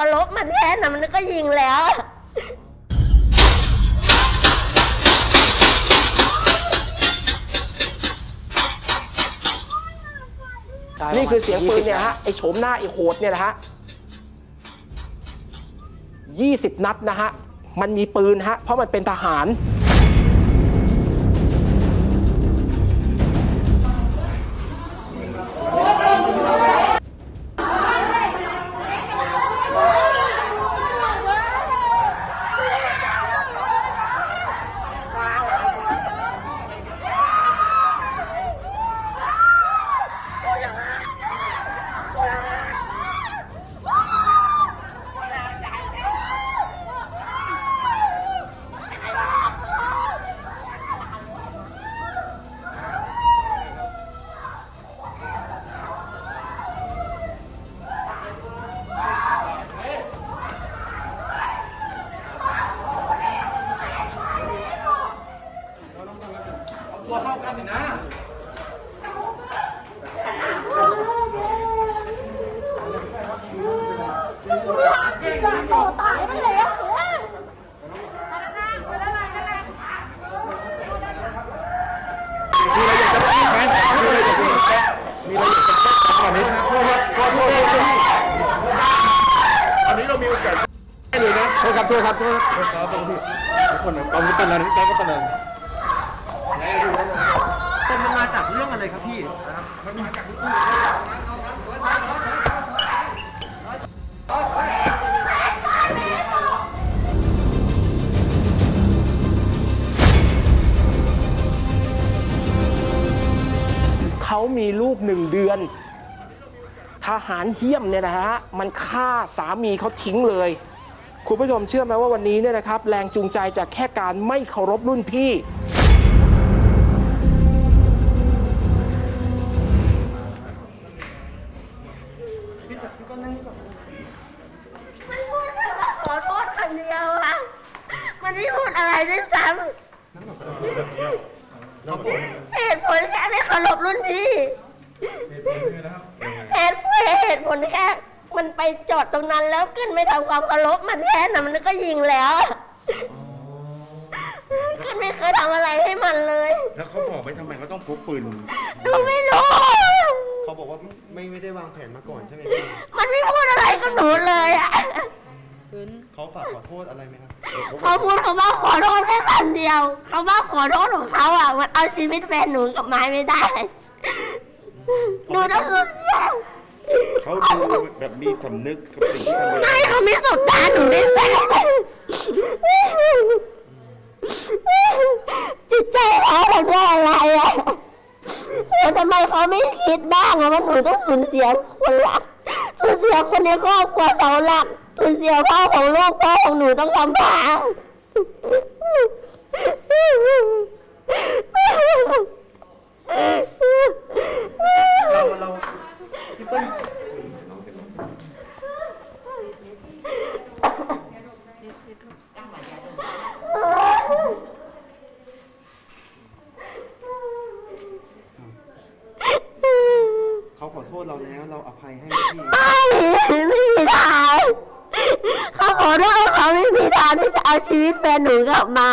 เคารพมันแค่นั้นมันก็ยิงแล้วนี่คือเสียงปืนเนี่ยนะฮะไอโฉมหน้าไอโหดเนี่ยนะฮะ20 นัดนะฮะ มันมีปืนฮะ เพราะมันเป็นทหาร อันนี้เรามีโอกาสได้เลยนะโทษครับโทษครับโทษครับครับตรงที่ทุกคนนะกองกำนันกองกำนัน แต่มันมาจากเรื่องอะไรครับพี่เขามีลูกหนึ่งเดือน ทหารเหี้ยมเนี่ยนะฮะมันฆ่าสามีเขาทิ้งเลย คุณผู้ชมเชื่อไหมว่าวันนี้เนี่ยนะครับ แรงจูงใจจากแค่การไม่เคารพรุ่นพี่ มันพูดแค่ว่าขอโทษคำเดียวอะมันไม่พูดอะไรด้วยซ้ำเหตุผลแค่ไม่เคารพรุ่นพี่เหตุผลเหตุผลแค่มันไปจอดตรงนั้นแล้วขึ้นไม่ทำความเคารพมันแค่นั้นมันก็ยิงแล้วขึ้นไม่เคยทำอะไรให้มันเลย แล้วเขาบอกไหมทำไมเขาต้องพกปืน หนูไม่รู้ เขาบอกว่าไม่ไม่ได้วางแผนมาก่อนใช่ไหมพี่มันไม่พูดอะไรกับหนูเลยอะเขาฝากขอโทษอะไรไหมครับเขาพูดคำว่าขอโทษแค่คำเดียวคำว่าขอโทษของเขาอะมันเอาชีวิตแฟนหนูกับไม้ไม่ได้หนูต้องสูญเสียเขาดูแบบมีสำนึกกับสิ่งที่ทำไปไม่เขาไม่สุดตาหนูไม่แฟน เขาไม่คิดบ้างอะว่าหนูต้องสูญเสียคนรักสูญเสียคนในครอบครัวเสาหลักสูญเสียพ่อของลูกพ่อของหนูต้องทำพังเราเราพี่เปิ้ล เราแล้วเราอภัยให้พี่ไม่ไม่มีทางเขาขอโทษเขาไม่มีทางที่จะเอาชีวิตแฟนหนูกลับมา